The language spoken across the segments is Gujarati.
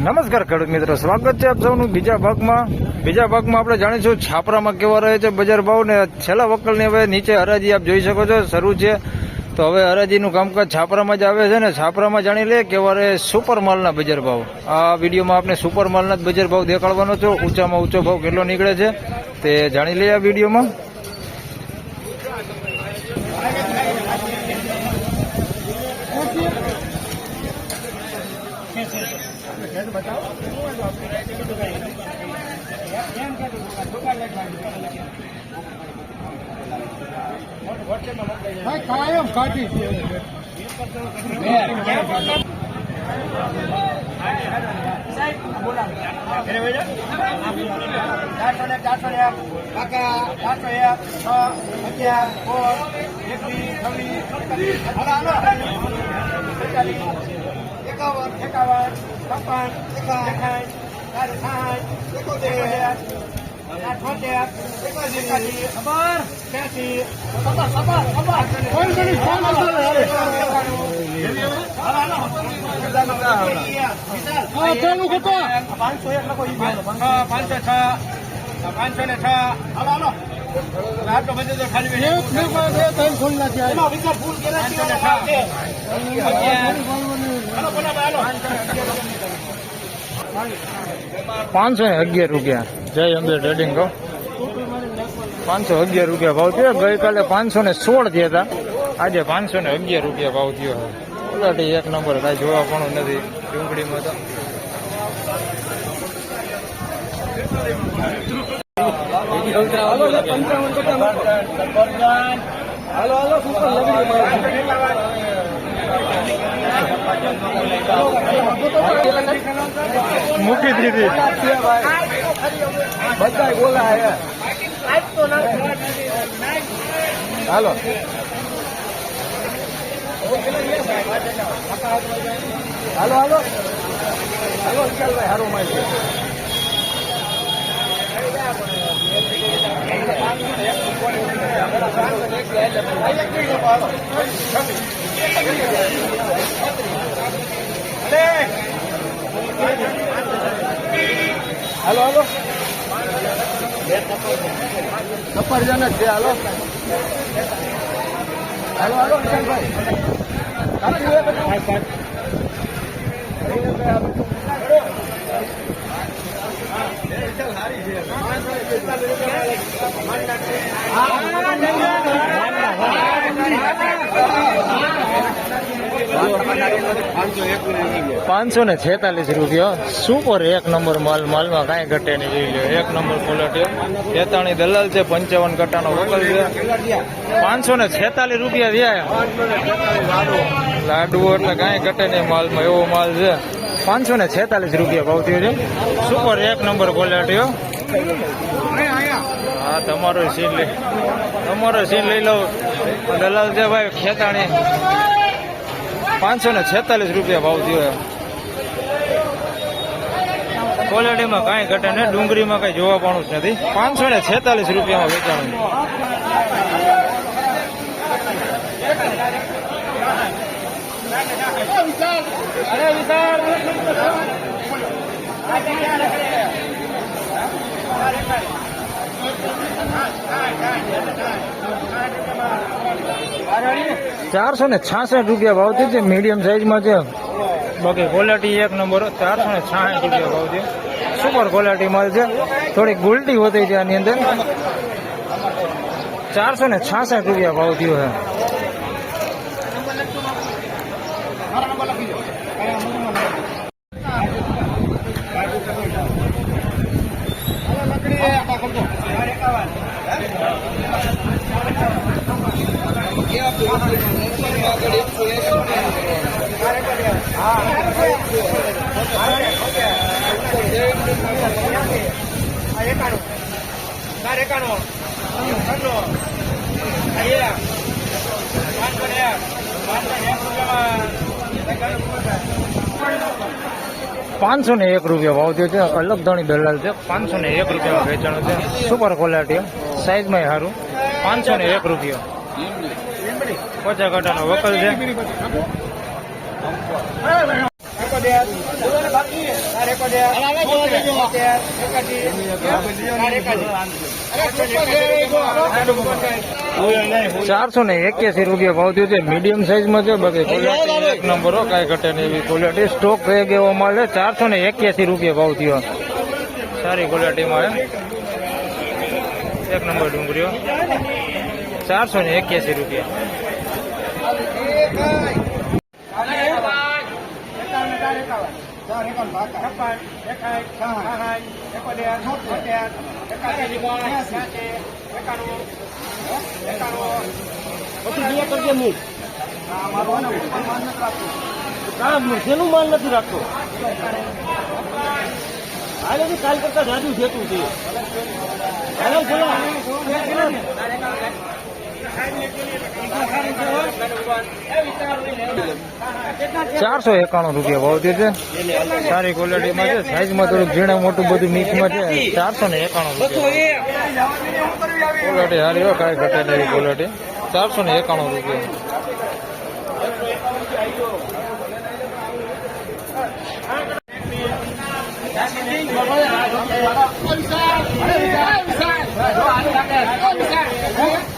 નમસ્કાર ખેડૂત મિત્રો, સ્વાગત છે આપ સૌનું બીજા ભાગમાં. બીજા ભાગમાં આપણે જાણીશું છાપરામાં કેવા રહે છે બજાર ભાવ ને છેલ્લા વકલની હવે નીચે હરાજી આપ જોઈ શકો છો, શરૂ છે. તો હવે હરાજીનું કામકાજ છાપરામાં જ આવે છે ને છાપરામાં જાણી લે કેવા રહે સુપર માલના બજાર ભાવ. આ વિડીયોમાં આપણે સુપર માલના જ બજાર ભાવ દેખાડવાનો છો. ઊંચામાં ઊંચો ભાવ કેટલો નીકળે છે તે જાણી લઈએ આ વિડીયોમાં. ભાઈ કાયમ કાઢી છે ચારસો ને ચારસો ને એક કાકા ચારસો એક છ. અગિયાર સોળ એકવીસ છવ્વીસ સત્તાવીસ એકાવન એકાવન. છપ્પન એકાવન સાઠ એકોતેર અઠોતેર એકાસી ખબર ત્યાસી ખબર ખબર ખબર પાંચસો એક ઈ પાંચસો છ પાંચસો ને છ. હાલો આટલો બધો તો ખાલી એક ને બાદ એક ત્રણ ફોન નાખ્યા એમાં વિચાર ભૂલ કેના છે હાલો બોલા હાલો પાંચસો અગિયાર રૂપિયા. જય અંબે ટ્રેડિંગ કહો પાંચસો અગિયાર રૂપિયા ભાવ થયો. ગઈકાલે પાંચસો ને સોળ થયા હતા. આજે પાંચસો ને અગિયાર રૂપિયા ભાવ થયો ઉલાટી એક નંબર કાંઈ જોવા પણ નથી. ડુંગળીમાં તો. હાલો હાલો મૂકી દીધી. બધા બોલા હે. હાલો. હાલો હાલો. હાલો વિશાલભાઈ હારો મારી સફરજન જ છે. હાલો. હાલો હાલો વિશાલભાઈ. કાપી લે બધું. પાંચસો ને છેતાલીસ રૂપિયા. સુપર એક નંબર માલ, માલમાં કાંઈ ઘટે નહીં, જોઈ લો એક નંબર ક્વોલિટી ચેતાણી દલાલ છે, પંચાવન કટાનો વકલ છે. પાંચસો ને છેતાલીસ રૂપિયા થયા લાડુ એટલે કાંઈ ઘટે નહીં માલમાં, એવો માલ છે. પાંચસો ને છેતાલીસ રૂપિયા ભાવ થયો છે. સુપર એક નંબર ક્વોલિટીઓ હા. તમારો સીન લઈ તમારો સીન લઈ લો દલાલ છે ભાઈ ખેતાણી પાંચસો ને છેતાલીસ રૂપિયા ભાવ થયો ક્વોલિટીમાં કાંઈ ઘટે ને ડુંગળીમાં કાંઈ જોવા પણ નથી. પાંચસો ને છેતાલીસ રૂપિયામાં વેચાણું ચારસો ને છાસઠ રૂપિયા ભાવ છે મીડિયમ સાઈઝમાં છે. બાકી ક્વોલિટી એક નંબર, ચારસો ને છાસઠ રૂપિયા ભાવ છે સુપર ક્વોલિટી માલ છે. થોડીક ગુલટી હોતી છે આની અંદર. ચારસો ને છાસઠ રૂપિયા ભાવ થયો છે. એકાણું એકાણું છન્નું એક પાંચસો ને એક. પાંચસો એક રૂપિયામાં પાંચસો ને એક રૂપિયા ભાવ થયો છે. અલગ ધણી દલાલ છે. પાંચસો ને એક રૂપિયામાં વેચાણું છે. સુપર ક્વોલિટી સાઇઝમાં સારું. પાંચસો ને એક રૂપિયા. પચાસ કાંટાનો વકલ છે બાકી ચાર એકોતેર, બોતેર, બોતેર, એકાસી, ચાર એકાસી. ચારસો ને એક્યાસી રૂપિયા ભાવ થયો છે. મીડિયમ સાઈઝમાં છે બાકી ક્વોલિટી એક નંબર હો, કાંઈ ઘટે નહીં એવી ક્વોલિટી સ્ટોક થઈ ગયો મળે ચારસો ને એક્યાસી રૂપિયા ભાવ થયો. સારી ક્વોલિટીમાં એક નંબર ડુંગળીઓ. ચારસો ને એક્યાસી રૂપિયા. છપ્પન, એકાઈ, સાહાઈ, એકોતેર, બોતેર, એકાસી, એકાસી, એકાણું, એકાણું. શેનું માલ નથી રાખતો હાલે બી કાલ કરતા જાજુ જતું છે ચારસો એકાણું રૂપિયા ભાવ દે છે. સારી ક્વોલિટીમાં છે. સાઈઝમાં થોડુંક ઝીણા મોટું બધું મિક્સમાં છે. ચારસો ને એકાણું રૂપિયા ક્વોલિટી સારી હોય કાંઈ ઘટે નહીં ક્વોલિટી ચારસો ને એકાણું રૂપિયા.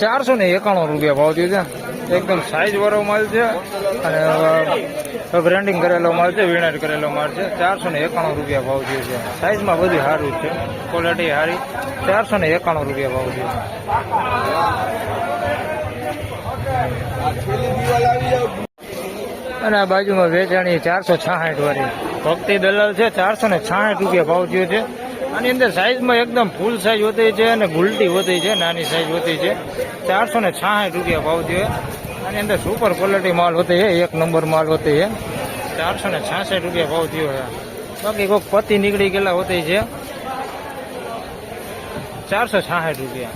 ચારસો ને એકાણું રૂપિયા ભાવ થયું છે. એકદમ સાઈઝ વાળો માલ છે અને બ્રેન્ડિંગ કરેલો માલ છે વીણાટ કરેલો માલ છે. ચારસો ને એકાણું રૂપિયા ભાવ થયું છે. સાઈઝમાં બધું સારું છે. ક્વોલિટી સારી. ચારસો ને એકાણું રૂપિયા ભાવ થયું અને આ બાજુમાં વેચાણી ચારસો છાસઠ વાળી ભક્તિ દલાલ છે. ચારસો ને છાસઠ રૂપિયા ભાવ થયો છે. આની અંદર સાઈઝમાં એકદમ ફૂલ સાઈઝ હોતી છે અને ગુલટી હોતી છે, નાની સાઈઝ હોતી છે. ચારસો ને છાસઠ રૂપિયા ભાવ થયો આની અંદર સુપર ક્વોલિટી માલ હોતી છે, એક નંબર માલ હોતી છે. ચારસો ને છાસઠ રૂપિયા ભાવ થયો છે. બાકી કોઈક પતિ નીકળી ગયેલા હોતી છે. ચારસો છાસઠ રૂપિયા.